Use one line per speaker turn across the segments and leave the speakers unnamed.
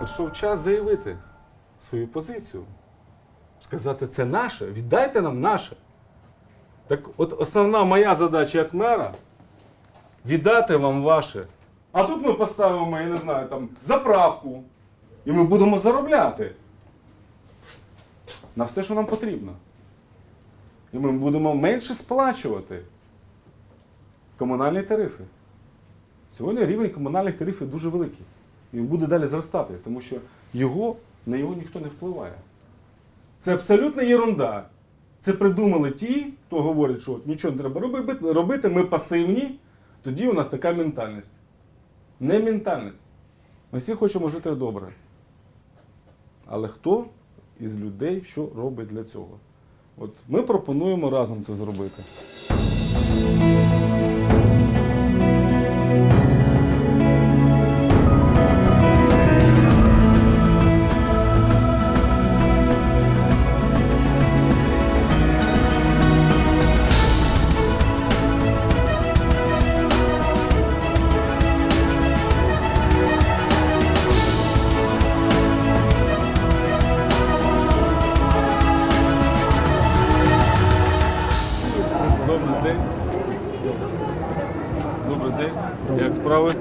Прийшов час заявити свою позицію. Сказати, це наше, віддайте нам наше. Так от основна моя задача як мера віддати вам ваше. А тут ми поставимо, я не знаю, там заправку. І ми будемо заробляти на все, що нам потрібно. І ми будемо менше сплачувати комунальні тарифи. Сьогодні рівень комунальних тарифів дуже великий. Він буде далі зростати, тому що його, на його ніхто не впливає. Це абсолютна єрунда. Це придумали ті, хто говорить, що нічого не треба робити, ми пасивні, тоді у нас така ментальність. Не ментальність. Ми всі хочемо жити добре. Але хто із людей що робить для цього? От ми пропонуємо разом це зробити. Добрий день. Добрий день. Як справи?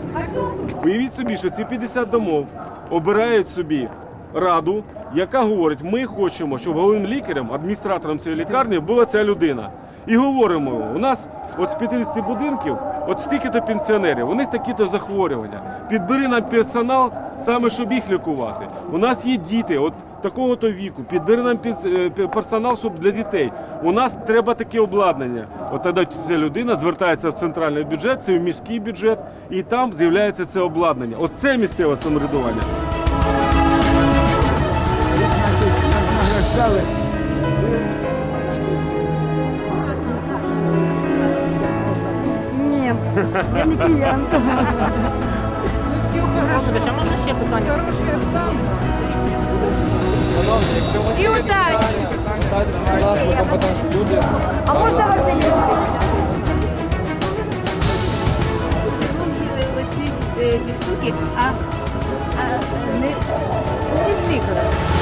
Уявіть собі, що ці 50 домов обирають собі раду, яка говорить, ми хочемо, щоб головним лікарем, адміністратором цієї лікарні була ця людина. І говоримо, у нас от з 50 будинків, от стільки-то пенсіонерів, у них такі-то захворювання. Підбери нам персонал, саме щоб їх лікувати. У нас є діти, от такого-то віку, підбери нам е, пе- персонал, щоб для дітей. У нас треба таке обладнання. От тоді ця людина звертається в центральний бюджет, це в міський бюджет, і там з'являється це обладнання. Оце місцеве самоврядування.
Ні, я не киянка.
Володимир, а можна ще питання?
І удачі! А можна вас не е, ці штуки, а, не, фікали.